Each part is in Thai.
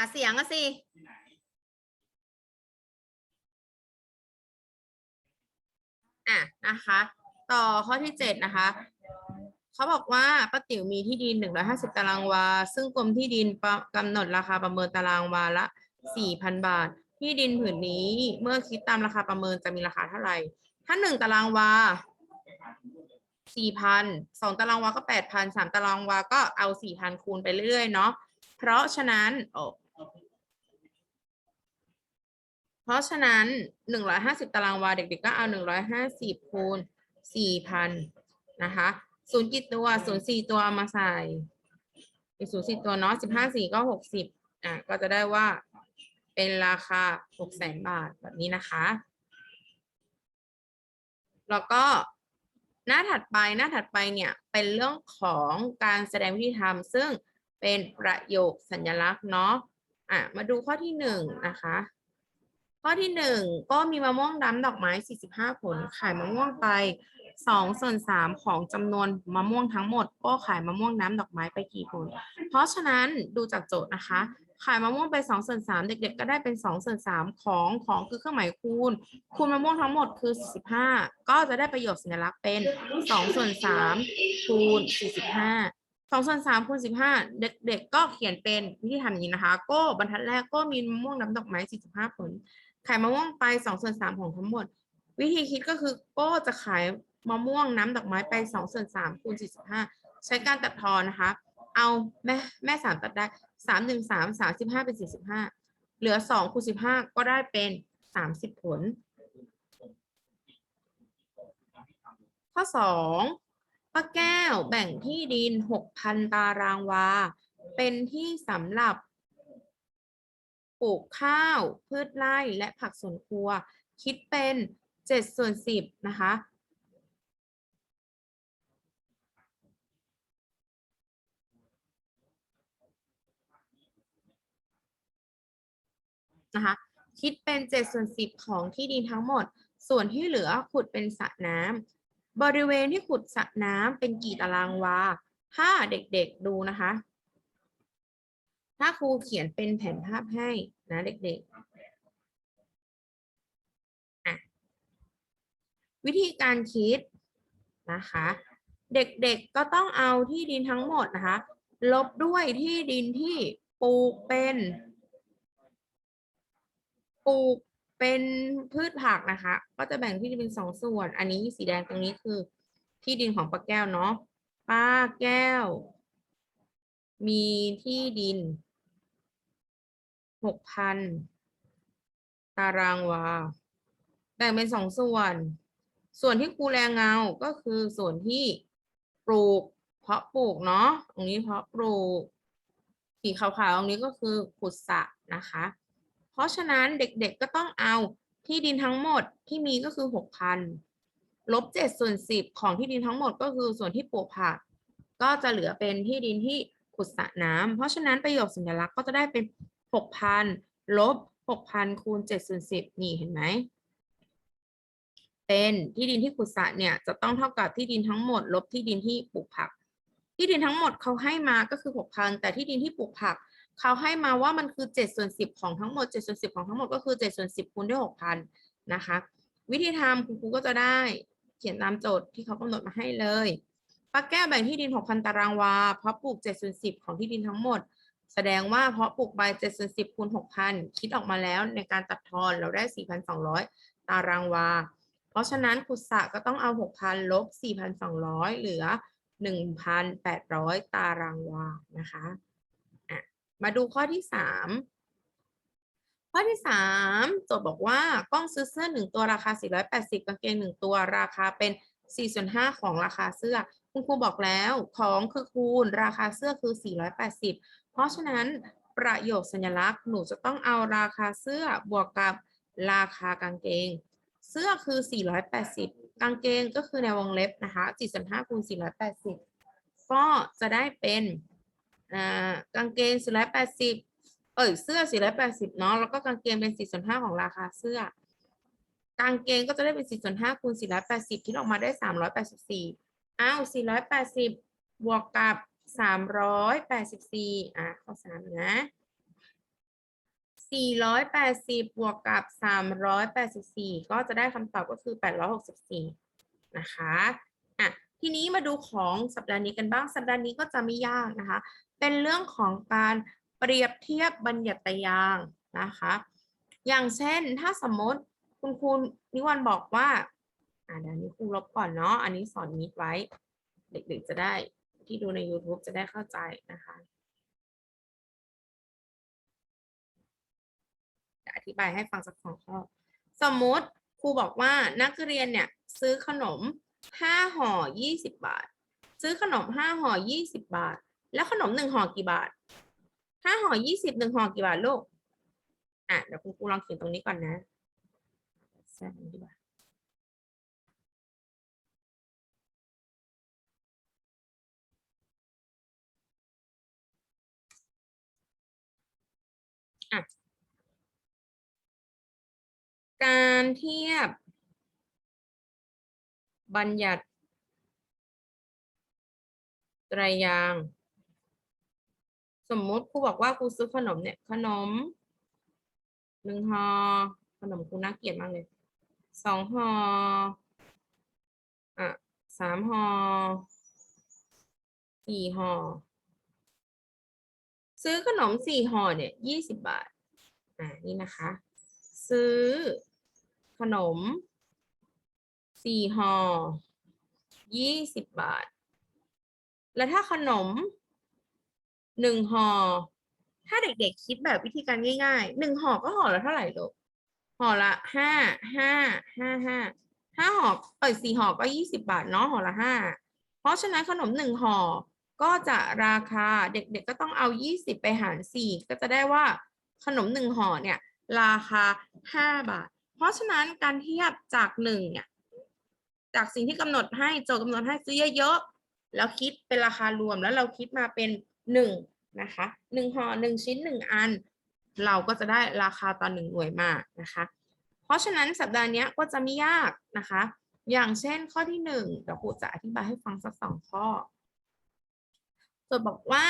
าเสียงอะสิ อะนะคะ ต่อข้อที่เจ็ดนะคะ เขาบอกว่าป้าติ๋วมีที่ดินหนึ่งร้อยห้าสิบตารางวา ซึ่งกรมที่ดินประกำหนดราคาประเมินตารางวาละสี่พันบาท ที่ดินผืนนี้เมื่อคิดตามราคาประเมินจะมีราคาเท่าไหร่ ถ้าหนึ่งตารางวาสี่พันสองตารางวาก็แปดพันสามตารางวาก็เอาสี่พันคูณไปเรื่อยเนาะเพราะฉะนั้นโอ้ เพราะฉะนั้นหนึ่งร้อยห้าสิบตารางวาเด็กๆก็เอาหนึ่งร้อยห้าสิบคูณสี่พันะคะศูนย์กี่ตัวศูนย์สี่ตัวมาใส่อีกศูนย์สี่ตัวเนาะสิบห้าสี่ก็หกสิบอะก็จะได้ว่าเป็นราคาหกแสนบาทแบบนี้นะคะ แล้วก็หน้าถัดไปหน้าถัดไปเนี่ยเป็นเรื่องของการแสดงวิธีทำซึ่งเป็นประโยคสัญลักษณ์เนาะอะมาดูข้อที่หนึ่งนะคะ ข้อที่หนึ่งก็มีมะม่วงน้ำดอกไม้ 45 ผล ขายมะม่วงไป2ส่วน3ของจำนวนมะม่วงทั้งหมด ก็ขายมะม่วงน้ำดอกไม้ไปกี่ผล เพราะฉะนั้นดูจากโจทย์นะคะ ขายมะม่วงไป2ส่วน3เด็กๆ ก็ได้เป็น2ส่วน3ของของคือเครื่องหมายคูณ คูณมะม่วงทั้งหมดคือ 45 ก็จะได้ประโยคสัญลักษณ์เป็น2ส่วน3คูณ 45สองส่วนสามคูณสิบห้าเด็กๆก็เขียนเป็นวิธีทำอย่างนี้นะคะ ก็บรรทัดแรกก็มีมะม่วงน้ำดอกไม้สี่สิบห้าผล ขายมะม่วงไปสองส่วนสามของทั้งหมด วิธีคิดก็คือก็จะขายมะม่วงน้ำดอกไม้ไปสองส่วนสามคูณสี่สิบห้าใช้การตัดทอนนะคะ เอาแม่แม่สามตัดได้สามหนึ่งสามสามสิบห้าเป็นสี่สิบห้าเหลือสองคูณสิบห้าก็ได้เป็นสามสิบผล ข้อสองป้าแก้วแบ่งที่ดินหกพันตารางวา เป็นที่สำหรับ ปลูกข้าวพืชไร่และผักสวนครัว คิดเป็นเจ็ดส่วนสิบนะคะ นะคะ คิดเป็นเจ็ดส่วนสิบของที่ดินทั้งหมด ส่วนที่เหลือขุดเป็นสระน้ำบริเวณที่ขุดสระน้ำเป็นกี่ตารางวา ถ้าเด็กๆดูนะคะ ถ้าครูเขียนเป็นแผนภาพให้นะเด็กๆ วิธีการคิดนะคะ เด็กๆก็ต้องเอาที่ดินทั้งหมดนะคะ ลบด้วยที่ดินที่ปลูกเป็นปลูกเป็นพืชผักนะคะ ก็จะแบ่งที่ดินเป็นสองส่วน อันนี้สีแดงตรงนี้คือ ที่ดินของป้าแก้วเนาะป้าแก้ว มีที่ดิน หกพันตารางวาแบ่งเป็นสองส่วน ส่วนที่ครูแรงเงา ก็คือส่วนที่ปลูก เพาะปลูกเนาะ ตรงนี้เพาะปลูก สีขาวๆตรงนี้ก็คือขุดสระนะคะ เพราะฉะนั้นเด็กๆก็ต้องเอาที่ดินทั้งหมดที่มีก็คือหกพันลบเจ็ดส่วนสิบของที่ดินทั้งหมดก็คือส่วนที่ปลูกผัก ก็จะเหลือเป็นที่ดินที่ขุดสระน้ำเพราะฉะนั้นประโยคสัญลักษณ์ก็จะได้เป็น หกพันลบหกพันคูณเจ็ดส่วนสิบนี่เห็นไหม เป็นที่ดินที่ขุดสระเนี่ยจะต้องเท่ากับที่ดินทั้งหมด ลบที่ดินที่ปลูกผัก ที่ดินทั้งหมดเขาให้มาก็คือหกพันแต่ที่ดินที่ปลูกผักเขาให้มาว่ามันคือเจ็ดส่วนสิบของทั้งหมดเจ็ดส่วนสิบของทั้งหมดก็คือเจ็ดส่วนสิบคูณด้วยหกพันนะคะ วิธีทำคุณครูก็จะได้เขียนตามโจทย์ที่เขากำหนดมาให้เลยป้าแก้วแบ่งที่ดินหกพันตารางวาเพราะปลูกเจ็ดส่วนสิบของที่ดินทั้งหมด แสดงว่าเพราะปลูกใบเจ็ดส่วนสิบคูณหกพันคิดออกมาแล้วในการตัดทอนเราได้สี่พันสองร้อยตารางวา เพราะฉะนั้นขุดสระก็ต้องเอาหกพันลบสี่พันสองร้อยเหลือหนึ่งพันแปดร้อยตารางวานะคะะมาดูข้อที่สามข้อที่สามโจทย์บอกว่ากล้องซื้อเสื้อหนึ่งตัวราคา480กางเกงหนึ่งตัวราคาเป็น4ส่วน5ของราคาเสื้อ คุณครูบอกแล้วของคือคูณราคาเสื้อคือ 480 ราะฉะนั้นประโยคสัญลักษณ์หนูจะต้องเอาราคาเสื้อบวกกับราคากางเกง เสื้อคือ 480 กางเกงก็คือในวงเล็บนะคะ4ส่วน5คูณ480 ก็จะได้เป็นอ่ากางเกง 480 เอ้ยเสื้อ 480 เนาะแล้วก็กางเกงเป็น4ส่วน5ของราคาเสื้อ กางเกงก็จะได้เป็น4ส่วน5คูณ480คิดออกมาได้ 384 อ้าว 480 บวกกับ 384อะข้อ3นะ480บวกกับ384ก็จะได้คำตอบก็คือ864นะคะอะทีนี้มาดูของสัปดาห์นี้กันบ้างสัปดาห์นี้ก็จะไม่ยากนะคะ เป็นเรื่องของการเปรียบเทียบบัญญัติยางนะคะ อย่างเช่นถ้าสมมติคุณครูนิวันบอกว่าอ่าเดี๋ยวนี้ครูลบก่อนเนาะอันนี้สอนนิดไว้ เด็กๆจะได้ ที่ดูใน YouTube จะได้เข้าใจนะคะจะอธิบายให้ฟังสักสองข้อ สมมุติครูบอกว่านักเรียนเนี่ยซื้อขนมห้าห่อยี่สิบบาท ซื้อขนมห้าห่อยี่สิบบาท แล้วขนมหนึ่งห่อกี่บาทห้าห่อยี่สิบหนึ่งห่อกี่บาทลูก อะเดี๋ยวคุณครูลองเขียนตรงนี้ก่อนนะแทรกตรงนี้ดีกว่า การเทียบ บัญญัติ ไตรยาง สมมุติครูบอกว่าครูซื้อขนมเนี่ย ขนมหนึ่งห่อขนมครูน่าเกลียดมากเลยสองห่ออะสามห่อสี่ห่อ ซื้อขนมสี่ห่อเนี่ยยี่สิบบาท อ่า นี่นะคะ ซื้อขนมสี่ห่อยี่สิบบาท แล้วถ้าขนมหนึ่งห่อ ถ้าเด็กๆคิดแบบวิธีการง่ายๆหนึ่งห่อก็ห่อละเท่าไหร่ลูกห่อละห้าห้าห้าห้าห้าห่อเอ้ยสี่ห่อก็ยี่สิบบาทเนาะห่อละห้าเพราะฉะนั้นขนมหนึ่งห่อ ก็จะราคาเด็กๆก็ต้องเอายี่สิบไปหารสี่ก็จะได้ว่าขนมหนึ่งห่อเนี่ยราคาห้าบาท เพราะฉะนั้นการเทียบจากหนึ่งเนี่ยจากสิ่งที่กำหนดให้โจทย์กำหนดให้ซื้อเยอะๆแล้วคิดเป็นราคารวมแล้วเราคิดมาเป็นหนึ่งนะคะหนึ่งห่อหนึ่งชิ้นหนึ่งอัน เราก็จะได้ราคาต่อหนึ่งหน่วยมานะคะ เพราะฉะนั้นสัปดาห์นี้ก็จะไม่ยากนะคะ อย่างเช่นข้อที่หนึ่งเดี๋ยวครูจะอธิบายให้ฟังสักสองข้อ จทย์บอกว่า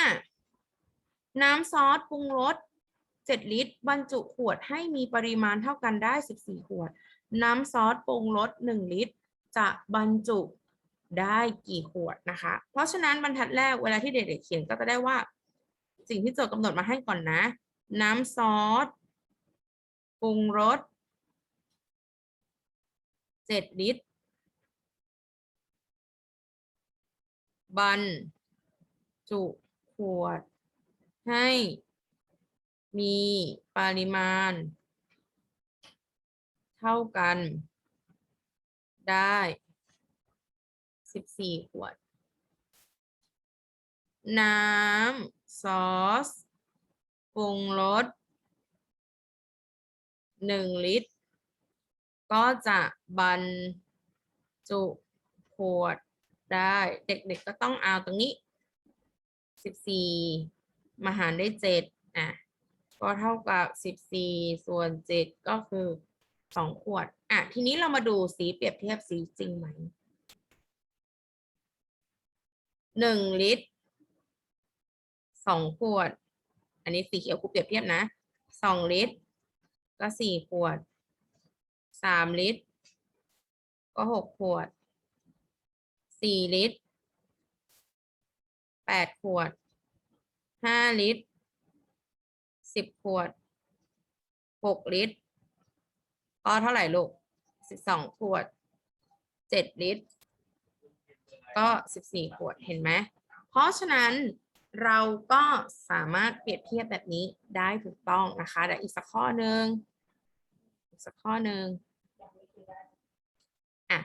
น้ำซอสปรุงรส7ลิตร บรรจุขวดให้มีปริมาณเท่ากันได้ 14 ขวด น้ำซอสปรุงรส1ลิตร จะบรรจุได้กี่ขวดนะคะ เพราะฉะนั้นบรรทัดแรกเวลาที่เด็กๆเขียนก็จะได้ว่า สิ่งที่โจทย์กำหนดมาให้ก่อนนะ น้ำซอสปรุงรส7ลิตร บรร จุขวด ให้มีปริมาณ เท่ากัน ได้14ขวด น้ำซอสปรุงรส1ลิตร ก็จะบรรจุขวดได้ เด็กๆก็ต้องเอาตรงนี้ 14มาหารได้7อะก็เท่ากับ14ส่วน7ก็คือ2ขวด อะ ทีนี้เรามาดูสีเปรียบเทียบสีจริงไหม1ลิตร2ขวด อันนี้สีเขียวครูเปรียบเทียบนะ2ลิตร ก็4ขวด3ลิตร ก็6ขวด4ลิตร 8ขวด5ลิตรสิบขวดหกลิตรก็เท่าไหร่ลูกสิบสองขวดเจ็ดลิตร ก็สิบสี่ขวดเห็นไหมเพราะฉะนั้นเราก็สามารถเปรียบเทียบแบบนี้ได้ถูกต้องนะคะเดี๋ยวอีกสักข้อหนึ่งอีกสักข้อหนึ่งอะ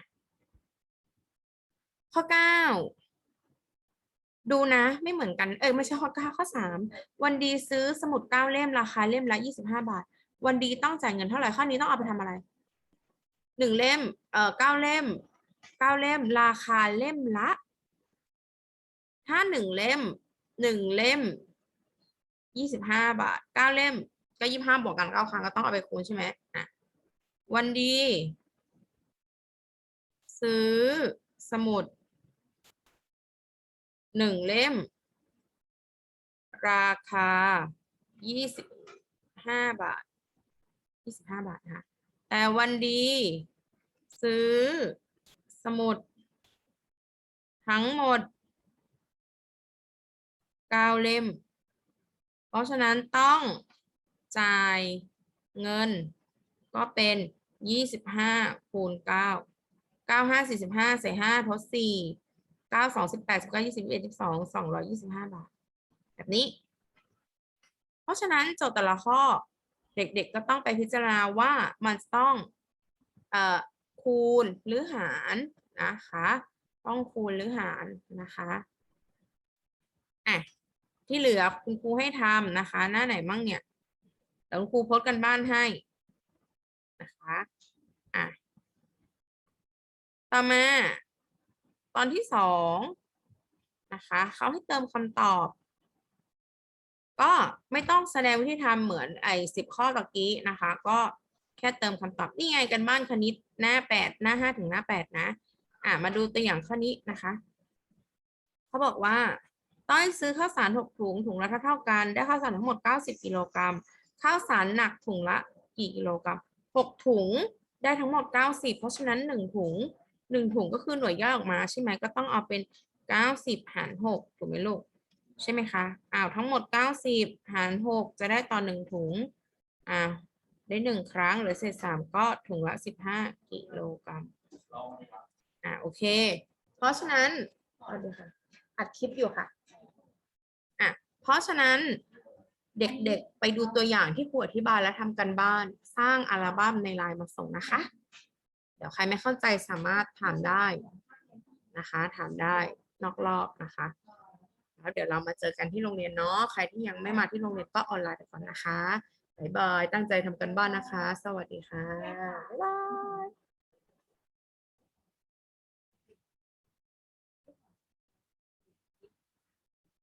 ข้อเก้า ดูนะไม่เหมือนกันเออไม่ใช่ข้อเก้าข้อสามวันดีซื้อสมุดเก้าเล่มราคาเล่มละยี่สิบห้าบาท วันดีต้องจ่ายเงินเท่าไหร่ข้อนี้ต้องเอาไปทำอะไรหนึ่งเล่มเออเก้าเล่มเก้าเล่ม ราคาเล่มละ ถ้าหนึ่งเล่มหนึ่งเล่มยี่สิบห้าบาทเก้าเล่ม ก็ยี่สิบห้าบวกกันเก้าครั้งก็ต้องเอาไปคูณใช่ไหมอะวันดี ซื้อสมุด หนึ่งเล่ม ราคายี่สิบห้าบาทยี่สิบห้าบาทนะคะแต่วันดี ซื้อสมุด ทั้งหมดเก้าเล่ม เพราะฉะนั้นต้องจ่ายเงินก็เป็นยี่สิบห้าคูณเก้าเก้าห้าสี่สิบห้าใส่ห้าทดสี่ เก้าสองสิบแปดสิบเก้ายี่สิบเอ็ดสิบสองสองร้อยยี่สิบห้าบาท แบบนี้ เพราะฉะนั้นโจทย์แต่ละข้อ เด็กๆก็ต้องไปพิจารณาว่ามันต้องเอ่อคูณหรือหารนะคะ ต้องคูณหรือหารนะคะอะที่เหลือคุณครูให้ทำนะคะ หน้าไหนมั่งเนี่ยเดี๋ยวคุณครูโพสต์กันบ้านให้นะคะอะต่อมา ตอนที่สองนะคะเขาให้เติมคำตอบ ก็ไม่ต้องแสดงวิธีทำเหมือนไอ้สิบข้อตะกี้นะคะ ก็แค่เติมคำตอบนี่ไงกันบ้านคณิตหน้าแปดหน้าห้าถึงหน้าแปดนะ อะมาดูตัวอย่างข้อนี้นะคะเขาบอกว่า ต้อยซื้อข้าวสารหกถุงถุงละเท่าๆกัน ได้ข้าวสารทั้งหมดเก้าสิบกิโลกรัมข้าวสารหนักถุงละกี่กิโลกรัมหกถุงได้ทั้งหมดเก้าสิบเพราะฉะนั้นหนึ่งถุง หนึ่งถุงก็คือหน่วยย่อยออกมาใช่ไหมก็ต้องเอาเป็นเก้าสิบหารหกถูกไหมลูกใช่ไหมคะอ้าวทั้งหมด90หาร6จะได้ต่อหนึ่งถุงอ่าได้หนึ่งครั้งหลือเศษสามก็ถุงละ15กิโลกรัมอ่าโอเค เพราะฉะนั้นเอาดูค่ะอัดคลิปอยู่ค่ะอะเพราะฉะนั้นเด็กๆ ไปดูตัวอย่างที่ครูอธิบายและทำกันบ้าน สร้างอัลบั้มในไลน์มาส่งนะคะ เดี๋ยวใครไม่เข้าใจสามารถถามได้นะคะ ถามได้นอกรอบนะคะแล้วเดี๋ยวเรามาเจอกันที่โรงเรียนเนาะใครที่ยังไม่มาที่โรงเรียนก็ออนไลน์ไปก่อนนะคะบายบายตั้งใจทำกันบ้านนะคะ สวัสดีค่ะบ๊ายบาย